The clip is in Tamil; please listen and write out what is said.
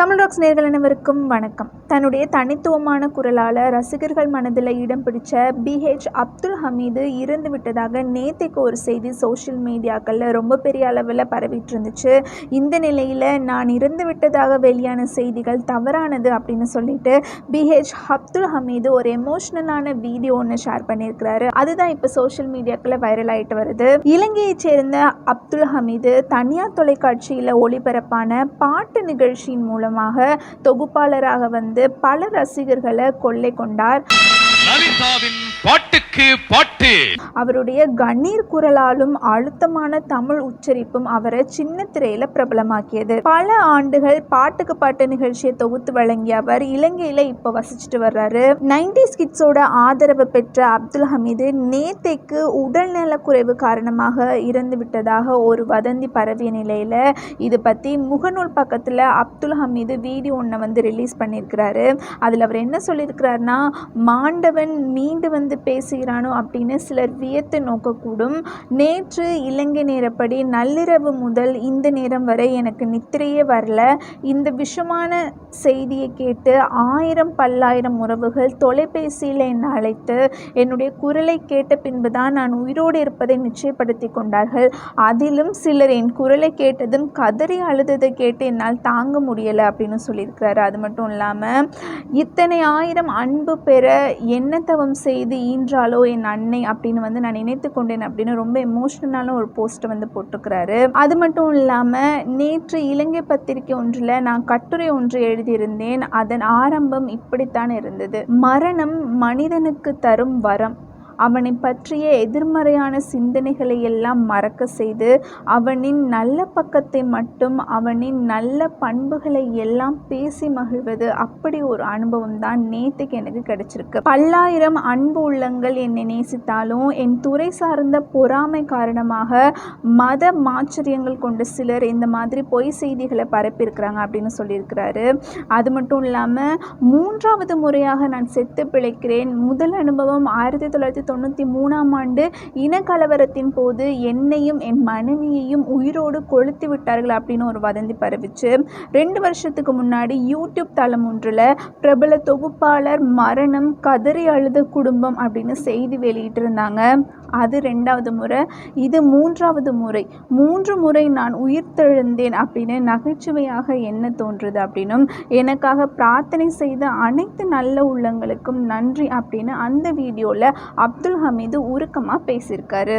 தமிழ் ராக்ஸ் நேர்கள் அனைவருக்கும் வணக்கம். தன்னுடைய தனித்துவமான குரலால் ரசிகர்கள் மனதில் இடம் பிடிச்ச பிஹெச் அப்துல் ஹமீது இறந்து விட்டதாக நேத்தைக்கு ஒரு செய்தி சோஷியல் மீடியாக்களில் ரொம்ப பெரிய அளவில் பரவிட்டு இருந்துச்சு. இந்த நிலையில் நான் இறந்து விட்டதாக வெளியான செய்திகள் தவறானது அப்படின்னு சொல்லிட்டு பிஹெச் அப்துல் ஹமீது ஒரு எமோஷ்னலான வீடியோ ஒன்று ஷேர் பண்ணியிருக்கிறாரு. அதுதான் இப்போ சோஷியல் மீடியாக்களில் வைரல் ஆகிட்டு வருது. இலங்கையைச் சேர்ந்த அப்துல் ஹமீது தனியார் தொலைக்காட்சியில் ஒளிபரப்பான பாட்டு நிகழ்ச்சியின் மூலம் மூலமாக தொகுப்பாளராக வந்து பல ரசிகர்களை கொள்ளை கொண்டார். லலிதாவின் பாட்டுக்கு பாட்டு. அவருடைய கண்ணீர் குரலாலும் அழுத்தமான தமிழ் உச்சரிப்பும் அவரை சின்ன திரையில பிரபலமாக்கியது. பல ஆண்டுகள் பாட்டுக்கு பாட்டு நிகழ்ச்சியை தொகுத்து வழங்கிய அவர் இலங்கையில இப்ப வசிச்சுட்டு வர்றாரு. நைன்டி கிட்ஸோட ஆதரவு பெற்ற அப்துல் ஹமீது நேத்தைக்கு உடல்நல குறைவு காரணமாக இறந்து விட்டதாக ஒரு வதந்தி பரவிய நிலையில இது பத்தி முகநூல் பக்கத்துல அப்துல் ஹமீது வீடியோ ஒன்றை வந்து ரிலீஸ் பண்ணியிருக்கிறாரு அதில் அவர் என்ன சொல்லியிருக்கிறாருன்னா மாண்டவன் மீண்டு வந்து வந்து பேசுகிறானோ அப்படின்னு சிலர் வியத்து நோக்கக்கூடும். நேற்று இலங்கை நேரப்படி நள்ளிரவு முதல் இந்த நேரம் வரை எனக்கு நித்திரையே வரல. இந்த விஷமான செய்தியை கேட்டு ஆயிரம் பல்லாயிரம் உறவுகள் தொலைபேசியில் என்னை அழைத்து என்னுடைய குரலை கேட்ட பின்பு தான் நான் உயிரோடு இருப்பதை நிச்சயப்படுத்தி கொண்டார்கள். அதிலும் சிலர் என் குரலை கேட்டதும் கதறி அழுததை கேட்டு என்னால் தாங்க முடியலை அப்படின்னு சொல்லியிருக்கிறாரு. அது மட்டும் இல்லாமல் இத்தனை ஆயிரம் அன்பு பெற என்ன தவம் செய்து ஈன்றாலோ என் அன்னை அப்படின்னு வந்து நான் நினைத்து கொண்டேன் அப்படின்னு ரொம்ப எமோஷ்னலான ஒரு போஸ்ட்டை வந்து போட்டிருக்கிறாரு. அது மட்டும் இல்லாமல் நேற்று இலங்கை பத்திரிகை ஒன்றில் நான் கட்டுரை ஒன்று எழுதியிருந்தேன். அதன் ஆரம்பம் இப்படித்தான் இருந்தது. மரணம் மனிதனுக்கு தரும் வரம். அவனை பற்றிய எதிர்மறையான சிந்தனைகளை எல்லாம் மறக்க செய்து அவனின் நல்ல பக்கத்தை மட்டும் அவனின் நல்ல பண்புகளை எல்லாம் பேசி மகிழ்வது அப்படி ஒரு அனுபவம் தான் நேத்துக்கு எனக்கு கிடைச்சிருக்கு. பல்லாயிரம் அன்பு உள்ளங்கள் என்னை நேசித்தாலும் என் துறை சார்ந்த பொறாமை காரணமாக மத மாச்சரியங்கள் கொண்ட சிலர் இந்த மாதிரி பொய் செய்திகளை பரப்பியிருக்கிறாங்க அப்படின்னு சொல்லியிருக்கிறாரு. அது மட்டும் இல்லாமல் மூன்றாவது முறையாக நான் செத்து பிழைக்கிறேன். முதல் அனுபவம் ஆயிரத்தி தொள்ளாயிரத்தி தொண்ணூற்றி மூணாம் ஆண்டு இனக்கலவரத்தின் போது என்னையும் என் மனைவியையும் உயிரோடு கொளுத்து விட்டார்கள் அப்படின்னு ஒரு வதந்தி பரவிச்சு ரெண்டு வருஷத்துக்கு முன்னாடி யூடியூப் தளம் ஒன்றில் பிரபல தொகுப்பாளர் மரணம் கதறி அழுத குடும்பம் அப்படின்னு செய்தி வெளியிட்டிருந்தாங்க. அது ரெண்டாவது முறை இது மூன்றாவது முறை. மூன்று முறை நான் உயிர்த்தெழுந்தேன் அப்படின்னு நகைச்சுவையாக என்ன தோன்றுது அப்படின்னும் எனக்காக பிரார்த்தனை செய்த அனைத்து நல்ல உள்ளங்களுக்கும் நன்றி அப்படின்னு அந்த வீடியோவில் அப்துல் ஹமீது உருக்கமாக பேசியிருக்காரு.